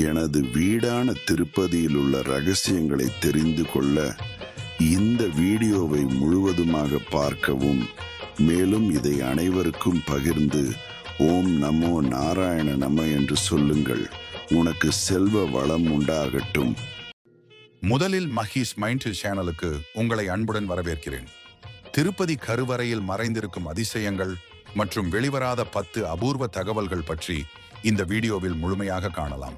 எனது வீடான திருப்பதியில் உள்ள ரகசியங்களை தெரிந்து கொள்ள இந்த வீடியோவை முழுவதுமாக பார்க்கவும் மேலும் இதை அனைவருக்கும் பகிர்ந்து ஓம் நமோ நாராயண நம என்று சொல்லுங்கள். உனக்கு செல்வ வளம் உண்டாகட்டும். முதலில் மஹீஸ் மைண்ட் சேனலுக்கு உங்களை அன்புடன் வரவேற்கிறேன். திருப்பதி கருவறையில் மறைந்திருக்கும் அதிசயங்கள் மற்றும் வெளிவராத பத்து அபூர்வ தகவல்கள் பற்றி இந்த வீடியோவில் முழுமையாக காணலாம்.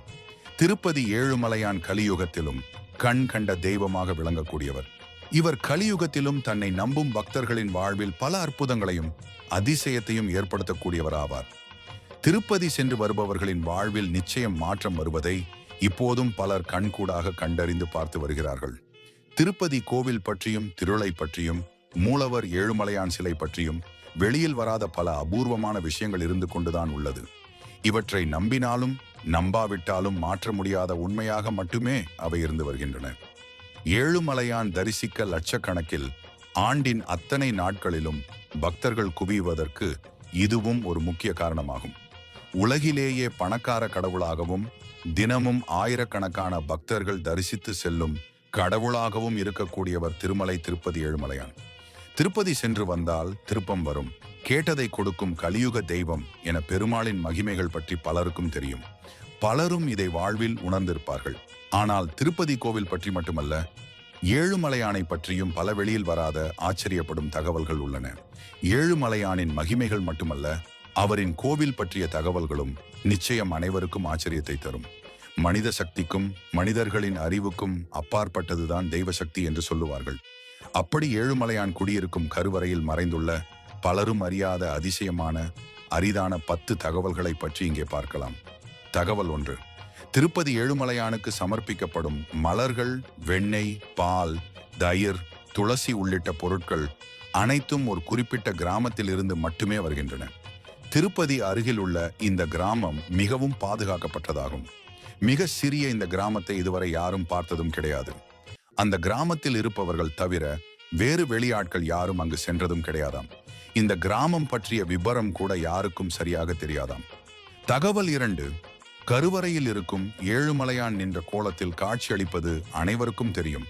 திருப்பதி ஏழுமலையான் கலியுகத்திலும் கண் கண்ட தெய்வமாக விளங்கக்கூடியவர். இவர் கலியுகத்திலும் தன்னை நம்பும் பக்தர்களின் வாழ்வில் பல அற்புதங்களையும் அதிசயத்தையும் ஏற்படுத்தக்கூடியவர் ஆவார் திருப்பதி சென்று வருபவர்களின் வாழ்வில் நிச்சயம் மாற்றம் வருவதை இப்போதும் பலர் கண்கூடாக கண்டறிந்து பார்த்து வருகிறார்கள். திருப்பதி கோவில் பற்றியும் திருளை பற்றியும் மூலவர் ஏழுமலையான் சிலை பற்றியும் வெளியில் வராத பல அபூர்வமான விஷயங்கள் இருந்து கொண்டுதான் உள்ளது. இவற்றை நம்பினாலும் நம்பாவிட்டாலும் மாற்ற முடியாத உண்மையாக மட்டுமே அவை இருந்து வருகின்றன. ஏழுமலையான் தரிசிக்க லட்சக்கணக்கில் ஆண்டின் அத்தனை நாட்களிலும் பக்தர்கள் குவிவதற்கு இதுவும் ஒரு முக்கிய காரணமாகும். உலகிலேயே பணக்கார கடவுளாகவும் தினமும் ஆயிரக்கணக்கான பக்தர்கள் தரிசித்து செல்லும் கடவுளாகவும் இருக்கக்கூடியவர் திருமலை திருப்பதி ஏழுமலையான் திருப்பதி சென்று வந்தால் திருப்பம் வரும். கேட்டதை கொடுக்கும் கலியுக தெய்வம் என பெருமாளின் மகிமைகள் பற்றி பலருக்கும் தெரியும். பலரும் இதை வாழ்வில் உணர்ந்திருப்பார்கள். ஆனால் திருப்பதி கோவில் பற்றி மட்டுமல்ல ஏழுமலையானை பற்றியும் பல வெளியில் வராத ஆச்சரியப்படும் தகவல்கள் உள்ளன. ஏழுமலையானின் மகிமைகள் மட்டுமல்ல அவரின் கோவில் பற்றிய தகவல்களும் நிச்சயம் அனைவருக்கும் ஆச்சரியத்தை தரும். மனித சக்திக்கும் மனிதர்களின் அறிவுக்கும் அப்பாற்பட்டதுதான் தெய்வ சக்தி என்று சொல்லுவார்கள். அப்படி ஏழுமலையான் குடியிருக்கும் கருவறையில் மறைந்துள்ள பலரும் அறியாத அதிசயமான அரிதான பத்து தகவல்களை பற்றி இங்கே பார்க்கலாம். தகவல் ஒன்று. திருப்பதி ஏழுமலையானுக்கு சமர்ப்பிக்கப்படும் மலர்கள் வெண்ணெய் பால் தயிர் துளசி உள்ளிட்ட பொருட்கள் அனைத்தும் ஒரு குறிப்பிட்ட கிராமத்தில் இருந்து மட்டுமே வருகின்றன. திருப்பதி அருகில் உள்ள இந்த கிராமம் மிகவும் பாதுகாக்கப்பட்டதாகும். மிக சிறிய இந்த கிராமத்தை இதுவரை யாரும் பார்த்ததும் கிடையாது. அந்த கிராமத்தில் இருப்பவர்கள் தவிர வேறு வெளியாட்கள் யாரும் அங்கு சென்றதும் கிடையாதாம். இந்த கிராமம் பற்றிய விபரம் கூட யாருக்கும் சரியாக தெரியாதாம். தகவல் இரண்டு கருவறையில் இருக்கும் ஏழுமலையான் நின்ற கோலத்தில் காட்சியளிப்பது அனைவருக்கும் தெரியும்.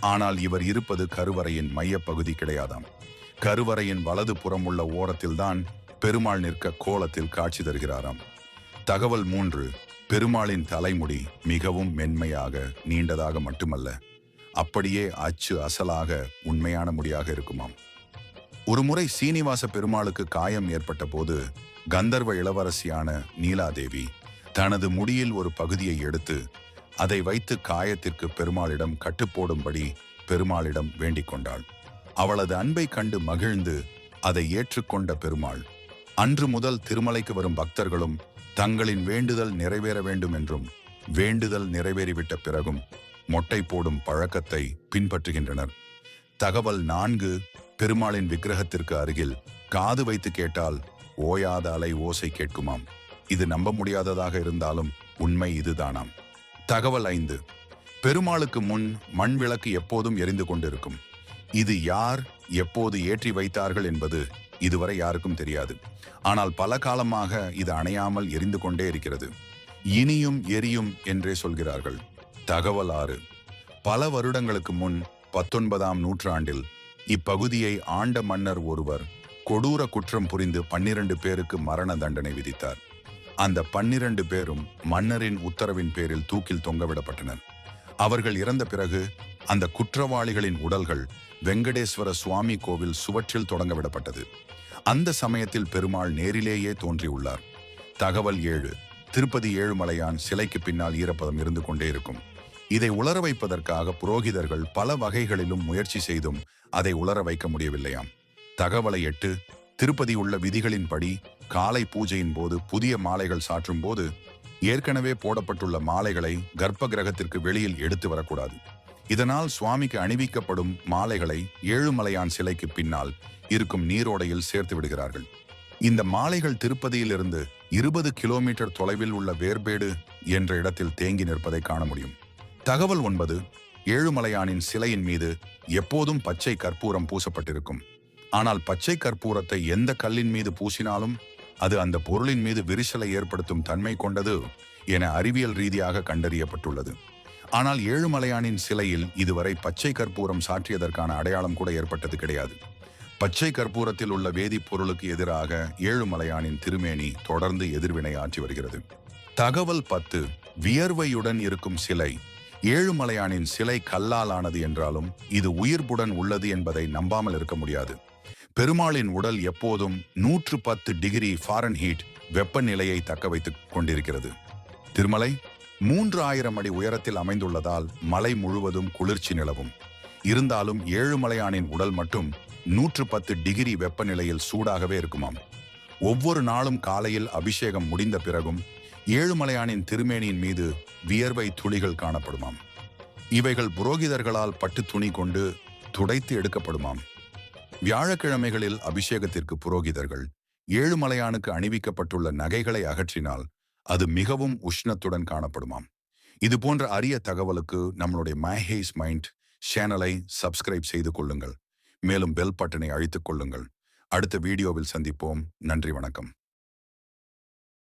ஆனால் இவர் இருப்பது கருவறையின் மையப்பகுதி கிடையாதாம். கருவறையின் வலது புறம் உள்ள ஓரத்தில்தான் பெருமாள் நிற்க கோலத்தில் காட்சி தருகிறாராம். தகவல் மூன்று பெருமாளின் தலைமுடி மிகவும் மென்மையாக நீண்டதாக மட்டுமல்ல அப்படியே அச்சு அசலாக உண்மையான முடியாக இருக்குமாம். ஒருமுறை சீனிவாச பெருமாளுக்கு காயம் ஏற்பட்ட போது கந்தர்வ இளவரசியான நீலாதேவி தனது முடியில் ஒரு பகுதியை எடுத்து அதை வைத்து காயத்திற்கு பெருமாளிடம் கட்டுப்போடும்படி பெருமாளிடம் வேண்டிக் கொண்டாள். அவளது அன்பை கண்டு மகிழ்ந்து அதை ஏற்றுக்கொண்ட பெருமாள் அன்று முதல் திருமலைக்கு வரும் பக்தர்களும் தங்களின் வேண்டுதல் நிறைவேற வேண்டும் என்றும் வேண்டுதல் நிறைவேறிவிட்ட பிறகும் மொட்டை போடும் பழக்கத்தை பின்பற்றுகின்றனர். தகவல் நான்கு பெருமாளின் விக்கிரகத்திற்கு அருகில் காது வைத்து கேட்டால் ஓயாத அலை ஓசை கேட்குமாம். இது நம்ப முடியாததாக இருந்தாலும் உண்மை இதுதானாம். தகவல் ஐந்து. பெருமாளுக்கு முன் மண் விளக்கு எப்போதும் எரிந்து கொண்டிருக்கும். இது யார் எப்போது ஏற்றி வைத்தார்கள் என்பது இதுவரை யாருக்கும் தெரியாது. ஆனால் பல காலமாக இது அணையாமல் எரிந்து கொண்டே இருக்கிறது. இனியும் எரியும் என்றே சொல்கிறார்கள். தகவல் ஆறு. பல வருடங்களுக்கு முன் பத்தொன்பதாம் நூற்றாண்டில் இப்பகுதியை ஆண்ட மன்னர் ஒருவர் கொடூர குற்றம் புரிந்து பன்னிரண்டு பேருக்கு மரண தண்டனை விதித்தார். அந்த பன்னிரண்டு பேரும் மன்னரின் உத்தரவின் பேரில் தூக்கில் தொங்கவிடப்பட்டனர். அவர்கள் இறந்த பிறகு அந்த குற்றவாளிகளின் உடல்கள் வெங்கடேஸ்வர சுவாமி கோவில் சுவற்றில் தொடங்கவிடப்பட்டது. அந்த சமயத்தில் பெருமாள் நேரிலேயே தோன்றியுள்ளார். தகவல் ஏழு திருப்பதி ஏழுமலையான் சிலைக்கு பின்னால் ஈரப்பதம் இருந்து கொண்டே இருக்கும். இதை உலர வைப்பதற்காக புரோகிதர்கள் பல வகைகளிலும் முயற்சி செய்தும் அதை உலர வைக்க முடியவில்லையாம். தகவலை எட்டு திருப்பதி உள்ள விதிகளின்படி காலை பூஜையின் போது புதிய மாலைகள் சாற்றும் போது ஏற்கனவே போடப்பட்டுள்ள மாலைகளை கர்ப்ப கிரகத்திற்கு வெளியில் எடுத்து வரக்கூடாது. இதனால் சுவாமிக்கு அணிவிக்கப்படும் மாலைகளை ஏழுமலையான் சிலைக்கு பின்னால் இருக்கும் நீரோடையில் சேர்த்து விடுகிறார்கள். இந்த மாலைகள் திருப்பதியிலிருந்து இருபது கிலோமீட்டர் தொலைவில் உள்ள வேர்பேடு என்ற இடத்தில் தேங்கி நிற்பதை காண முடியும். தகவல் ஒன்பது ஏழுமலையானின் சிலையின் மீது எப்போதும் பச்சை கற்பூரம் பூசப்பட்டிருக்கும். ஆனால் பச்சை கற்பூரத்தை எந்த கல்லின் மீது பூசினாலும் அது அந்த பொருளின் மீது விரிசலை ஏற்படுத்தும் தன்மை கொண்டது என அறிவியல் ரீதியாக கண்டறியப்பட்டுள்ளது. ஆனால் ஏழுமலையானின் சிலையில் இதுவரை பச்சை கற்பூரம் சாற்றியதற்கான அடையாளம் கூட ஏற்பட்டது கிடையாது. பச்சை கற்பூரத்தில் உள்ள வேதிப்பொருளுக்கு எதிராக ஏழுமலையானின் திருமேனி தொடர்ந்து எதிர்வினை ஆற்றி வருகிறது. தகவல் பத்து வியர்வையுடன் இருக்கும் சிலை. ஏழுமலையானின் சிலை கல்லால் ஆனது என்றாலும் இது உயிர்ப்புடன் உள்ளது என்பதை நம்பாமல் இருக்க முடியாது. பெருமாளின் உடல் எப்போதும் நூற்று பத்து டிகிரி ஃபாரன்ஹீட் வெப்பநிலையை தக்க வைத்துக் கொண்டிருக்கிறது. திருமலை மூன்று ஆயிரம் அடி உயரத்தில் அமைந்துள்ளதால் மலை முழுவதும் குளிர்ச்சி நிலவும். இருந்தாலும் ஏழுமலையானின் உடல் மட்டும் நூற்று பத்து டிகிரி வெப்பநிலையில் சூடாகவே இருக்குமாம். ஒவ்வொரு நாளும் காலையில் அபிஷேகம் முடிந்த பிறகும் ஏழுமலையானின் திருமேனியின் மீது வியர்வை துளிகள் காணப்படுமாம். இவைகள் புரோகிதர்களால் பட்டு துணி கொண்டு துடைத்து எடுக்கப்படுமாம். வியாழக்கிழமைகளில் அபிஷேகத்திற்கு புரோகிதர்கள் ஏழுமலையானுக்கு அணிவிக்கப்பட்டுள்ள நகைகளை அகற்றினால் அது மிகவும் உஷ்ணத்துடன் காணப்படுமாம். இது போன்ற அரிய தகவலுக்கு நம்மளுடைய மைஹேஸ் மைண்ட் சேனலை சப்ஸ்கிரைப் செய்து கொள்ளுங்கள். மேலும் பெல் பட்டனை அழித்துக் கொள்ளுங்கள். அடுத்த வீடியோவில் சந்திப்போம். நன்றி வணக்கம்.